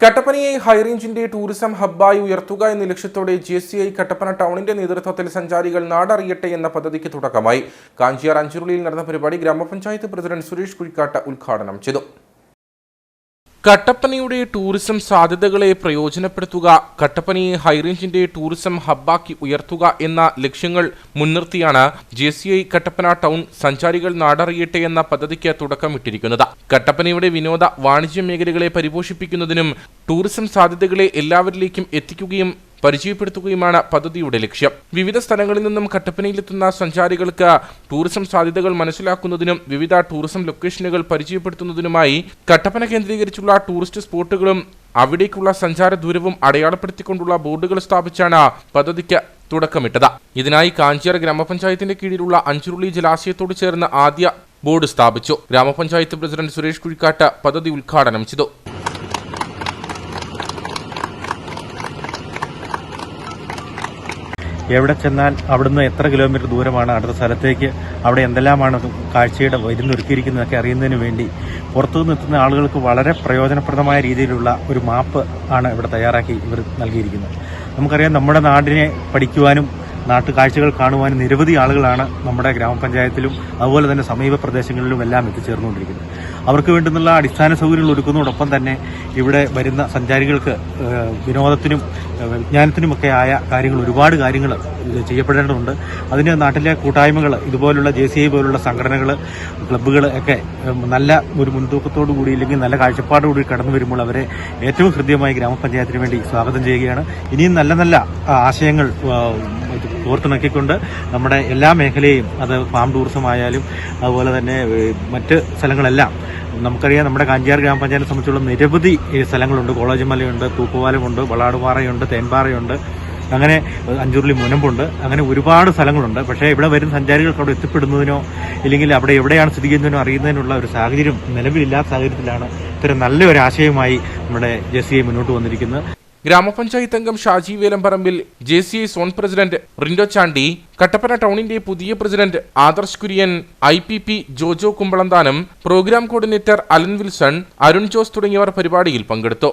കട്ടപ്പനയെ ഹൈറേഞ്ചിന്റെ tourism ഹബ്ബായി ഉയർത്തുക എന്ന ലക്ഷ്യത്തോടെ ജെ സി ഐ കട്ടപ്പന ടൗണിന്റെ നേതൃത്വത്തിൽ സഞ്ചാരികൾ നാടറിയട്ടെ എന്ന പദ്ധതിക്ക് തുടക്കമായി. കാഞ്ചിയാർ അഞ്ചുരുളിയിൽ നടന്ന പരിപാടി ഗ്രാമപഞ്ചായത്ത് പ്രസിഡന്റ് സുരേഷ് കുഴിക്കാട്ട് ഉദ്ഘാടനം ചെയ്തു. കട്ടപ്പനയുടെ ടൂറിസം സാധ്യതകളെ പ്രയോജനപ്പെടുത്തുക കട്ടപ്പനയെ ഹൈറേഞ്ചിന്റെ ടൂറിസം ഹബ്ബാക്കി ഉയർത്തുക എന്ന ലക്ഷ്യങ്ങൾ മുൻനിർത്തിയാണ് J C I Kattappana town സഞ്ചാരികൾ നാടറിയട്ടെ എന്ന പദ്ധതിക്ക് തുടക്കമിട്ടിരിക്കുന്നത്. കട്ടപ്പനയുടെ വിനോദ വാണിജ്യ മേഖലകളെ പരിപോഷിപ്പിക്കുന്നതിനും ടൂറിസം സാധ്യതകളെ എല്ലാവരിലേക്കും എത്തിക്കുകയും പരിചയപ്പെടുത്തുകയുമാണ് പദ്ധതിയുടെ ലക്ഷ്യം. വിവിധ സ്ഥലങ്ങളിൽ നിന്നും കട്ടപ്പനയിലെത്തുന്ന സഞ്ചാരികൾക്ക് ടൂറിസം സാധ്യതകൾ മനസ്സിലാക്കുന്നതിനും വിവിധ ടൂറിസം ലൊക്കേഷനുകൾ പരിചയപ്പെടുത്തുന്നതിനുമായി കട്ടപ്പന കേന്ദ്രീകരിച്ചുള്ള ടൂറിസ്റ്റ് സ്പോട്ടുകളും അവിടേക്കുള്ള സഞ്ചാര ദൂരവും അടയാളപ്പെടുത്തിക്കൊണ്ടുള്ള ബോർഡുകൾ സ്ഥാപിച്ചാണ് പദ്ധതിക്ക് തുടക്കമിട്ടത്. ഇതിനായി കാഞ്ചിയാർ ഗ്രാമപഞ്ചായത്തിന്റെ കീഴിലുള്ള അഞ്ചുരുളി ജലാശയത്തോട് ചേർന്ന് ആദ്യ ബോർഡ് സ്ഥാപിച്ചു. ഗ്രാമപഞ്ചായത്ത് പ്രസിഡന്റ് സുരേഷ് കുഴിക്കാട്ട് പദ്ധതി ഉദ്ഘാടനം ചെയ്തു. എവിടെ ചെന്നാൽ അവിടുന്ന് എത്ര കിലോമീറ്റർ ദൂരമാണ് അടുത്ത സ്ഥലത്തേക്ക് അവിടെ എന്തെല്ലാമാണ് കാഴ്ചയുടെ വരുന്നൊരുക്കിയിരിക്കുന്നതൊക്കെ അറിയുന്നതിന് വേണ്ടി പുറത്തുനിന്ന് എത്തുന്ന ആളുകൾക്ക് വളരെ പ്രയോജനപ്രദമായ രീതിയിലുള്ള ഒരു മാപ്പ് ആണ് ഇവിടെ തയ്യാറാക്കി ഇവർ നൽകിയിരിക്കുന്നത്. നമുക്കറിയാം നമ്മുടെ നാടിനെ പഠിക്കുവാനും നാട്ടു കാണുവാൻ നിരവധി ആളുകളാണ് നമ്മുടെ ഗ്രാമപഞ്ചായത്തിലും അതുപോലെ തന്നെ സമീപ പ്രദേശങ്ങളിലും എല്ലാം എത്തിച്ചേർന്നുകൊണ്ടിരിക്കുന്നത്. അവർക്ക് വേണ്ടുന്നുള്ള അടിസ്ഥാന സൗകര്യങ്ങൾ ഒരുക്കുന്നതോടൊപ്പം തന്നെ ഇവിടെ വരുന്ന സഞ്ചാരികൾക്ക് വിനോദത്തിനും വിജ്ഞാനത്തിനുമൊക്കെ ആയ കാര്യങ്ങൾ ഒരുപാട് കാര്യങ്ങൾ ചെയ്യപ്പെടേണ്ടതുണ്ട്. അതിന് നാട്ടിലെ കൂട്ടായ്മകൾ ഇതുപോലുള്ള ജെ സി ഐ പോലുള്ള സംഘടനകൾ ക്ലബ്ബുകൾ ഒക്കെ നല്ല ഒരു മുൻതൂക്കത്തോടു കൂടി ഇല്ലെങ്കിൽ നല്ല കാഴ്ചപ്പാടോടുകൂടി കടന്നു വരുമ്പോൾ അവരെ ഏറ്റവും ഹൃദ്യമായി ഗ്രാമപഞ്ചായത്തിന് വേണ്ടി സ്വാഗതം ചെയ്യുകയാണ്. ഇനിയും നല്ല നല്ല ആശയങ്ങൾ കോർത്തിണക്കിക്കൊണ്ട് നമ്മുടെ എല്ലാ മേഖലയും അത് ഫാം ടൂറിസം ആയാലും അതുപോലെ തന്നെ മറ്റ് സ്ഥലങ്ങളെല്ലാം നമുക്കറിയാം നമ്മുടെ കാഞ്ചിയാർ ഗ്രാമപഞ്ചായത്തെ സംബന്ധിച്ചുള്ള നിരവധി സ്ഥലങ്ങളുണ്ട്. കോളേജ് മലയുണ്ട് തൂക്കുപാലമുണ്ട് വളാടുപാറയുണ്ട് തേൻപാറയുണ്ട്. അങ്ങനെ അഞ്ചുരുളി മുനമ്പുണ്ട്. അങ്ങനെ ഒരുപാട് സ്ഥലങ്ങളുണ്ട്. പക്ഷേ ഇവിടെ വരുന്ന സഞ്ചാരികൾക്ക് അവിടെ എത്തിപ്പെടുന്നതിനോ ഇല്ലെങ്കിൽ അവിടെ എവിടെയാണ് സ്ഥിതി ചെയ്യുന്നതിനോ അറിയുന്നതിനുള്ള ഒരു സാഹചര്യം നിലവിലില്ലാത്ത സാഹചര്യത്തിലാണ് ഇത്തരം നല്ലൊരു ആശയമായി നമ്മുടെ ജെ മുന്നോട്ട് വന്നിരിക്കുന്നത്. ഗ്രാമപഞ്ചായത്ത് അംഗം Shaji Velamparambil J C I zone president Rindo Chandy Kattappana ടൗണിന്റെ പുതിയ president Adarsh Kurian I P P Jojo Kumbalanthanam programme coordinator Alan Wilson Arun Jose തുടങ്ങിയവർ പരിപാടിയിൽ പങ്കെടുത്തു.